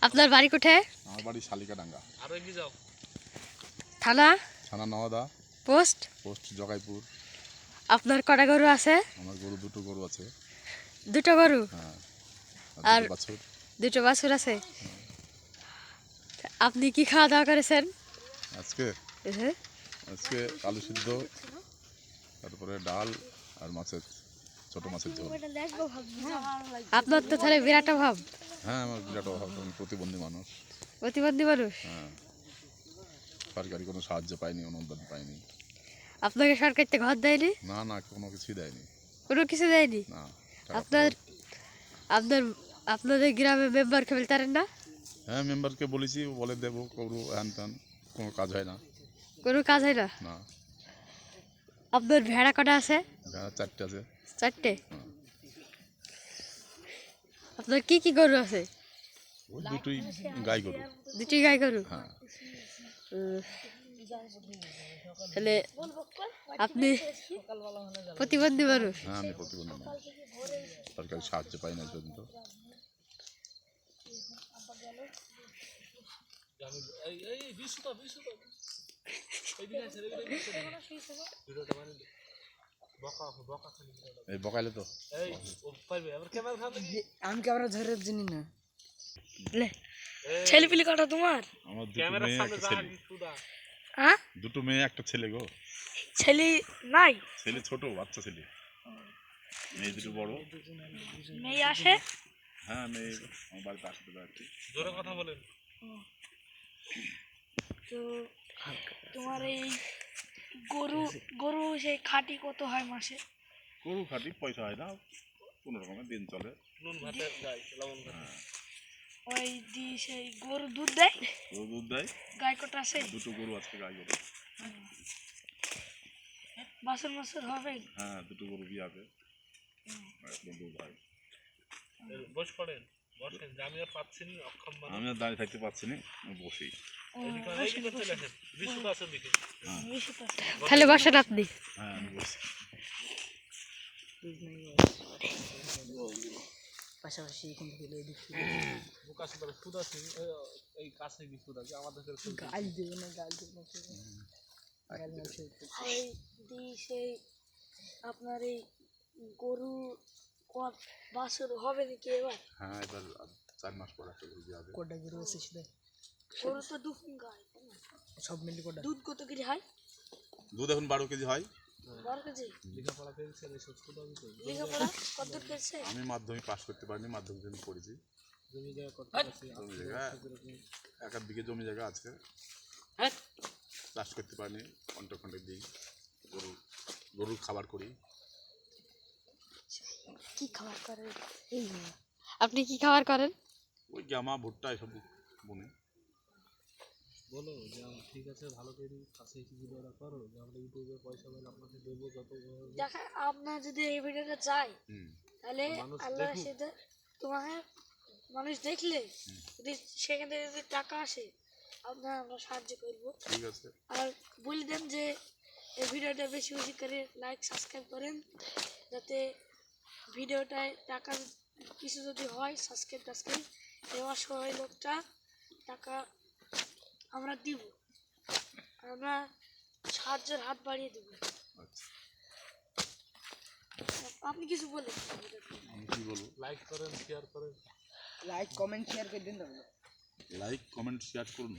আপনার বাড়ি কোথায়? আমার বাড়ি শালিকাডাঙ্গা। আরও এগিয়ে যাও থানা? থানা নওদা। পোস্ট? পোস্ট জগাইপুর। আপনার কটা গরু আছে? আমার গরু দুটো গরু আছে। দুটো গরু? হ্যাঁ আর- বাছুর। দুটো বাছুর আছে? আপনি কি খাওয়া দাওয়া করেছেন? আজকে? হ্যাঁ। আজকে আলু সিদ্ধ তারপরে ডাল আর মাছের। ছোট মাছের ঝোল। আপনার তো তাহলে বিরাট অভাব। হ্যাঁ আমার বিরাট অভাব আমি প্রতিবন্ধী মানুষ। প্রতিবন্ধী মানুষ? হ্যাঁ। সরকারি কোনো সাহায্য পাইনি অনুদান পাইনি আপনাকে সরকার থেকে ঘর দেয়নি? না না কোনো কিছুই দেয়নি। কোনো কিছু দেয়নি? না আপনার আপনার আপনাদের গ্রামে মেম্বারকে বলতে পারেন না? হ্যাঁ মেম্বারকে বলেছি বলে দেবো করব হ্যান ত্যান কোনো কাজ হয় না। কোনো কাজ হয় না? না। আপনার ভেড়া কটা আছে? চারটে আছে। চারটে? আপনার কি কি গরু আছে? দুটোই গাই গরু। দুটি গাই গরু? হ্যাঁ। তাহলে আপনি প্রতিবন্ধী মানুষ? হ্যাঁ আমি প্রতিবন্ধী মানুষ। সরকারি সাহায্য পাই না পর্যন্ত। এই এই বিশুটা বিশুটা এইদিকে আছে এইদিকে আছে ভিডিওটা মানে বকা বকা খালি ভিডিওটা। এই বকাইলে তো। এই ও পারবে আবার ক্যামেরা খাবে। আমি ক্যামেরা ধরে চিনি না? ছেলে পিলি কটা তোমার? আমার দুটো ক্যামেরার মেয়ে সামনে একটা ছেলে। হ্যাঁ দুটো মেয়ে একটা ছেলে গো। ছেলে নাই? ছেলে ছোট বাচ্চা ছেলে। মেয়ে দুটো বড়। মেয়ে আসে? হ্যাঁ মেয়ে আমার বাড়িতে আসতে পারে। আর জোরে কথা বলেন। তো তোমার এই গরু গরু সেই খাঁটি কত হয় মাসে? গরু খাটি পয়সা হয় না কোনো রকমের দিন চলে। নুন ভাতের গাই লবণ হ্যাঁ। ওই দি সেই গরু দুধ দেয়? গরু দুধ দেয়। গায়ে কটা আছে? দুটো গরু আজকে গাই গরু বাসন মাসন হবে? হ্যাঁ দুটো গরু বিয়ে হবে। দুধ হয় বস পড়েন আমি আর দাঁড়িয়ে থাকতে পারছি না আমি বসি এইদিকে এইদিকে চলে আসেন বিশুটা আছে দিকে। বেশি তো আছে। তাহলে বসেন আপনি। হ্যাঁ বসি পাশাপাশি আছে তাহলে আছে এই- কাছে যে আমাদের গাল দেবে না গাল দেবে না গাল না। দি সেই আপনার এই গরু বাছর হবে নাকি এবার? হ্যাঁ এবার চার মাস পর একটা গরু বিয়ে হবে কোটা গরু আছে সেটা গরু তো তাই সব মিলে কোটা? দুধ কত কেজি হয়? দুধ এখন বারো কেজি হয়। আমি মাধ্যমিক পাশ করতে পারিনি মাধ্যমিক জন্য পড়েছি। জমি জায়গা করতে জমি জায়গা এক আধ বিঘে জমি জায়গা আছে। চাষ করতে পারিনি কন্ট্রাক্ট কন্ট্রাক্ট দিই। গরু গরুর খাবার করি। কি খাবার করে এই আপনি কি খাবার করেন? ওই জামা ভুট্টা এসব বনে। বলো যে ঠিক আছে ভালো করে কাছে করো? যে আমরা ইউটিউবে পয়সা পেলে আপনাকে দেবো যত দেখা আপনার যদি এই ভিডিওটা চাই তাহলে মানুষ আল্লাহ সেটা তোমাকে মানুষ দেখলে যদি সেখান থেকে যদি টাকা আসে আপনার আমরা সাহায্য করব। ঠিক আছে। আর বলে দেন যে এই ভিডিওটা বেশি বেশি করে লাইক সাবস্ক্রাইব করেন যাতে ভিডিওটায় টাকা কিছু যদি হয় সাবস্ক্রাইব টাসক্রাইব এই অসহায় লোকটা টাকা আমরা দিব। আমরা সাহায্যের হাত বাড়িয়ে দেবো। আপনি কিছু বলেন। আমি কি বলব? লাইক করেন শেয়ার করেন। লাইক কমেন্ট শেয়ার করে দিন লাইক কমেন্ট শেয়ার করুন।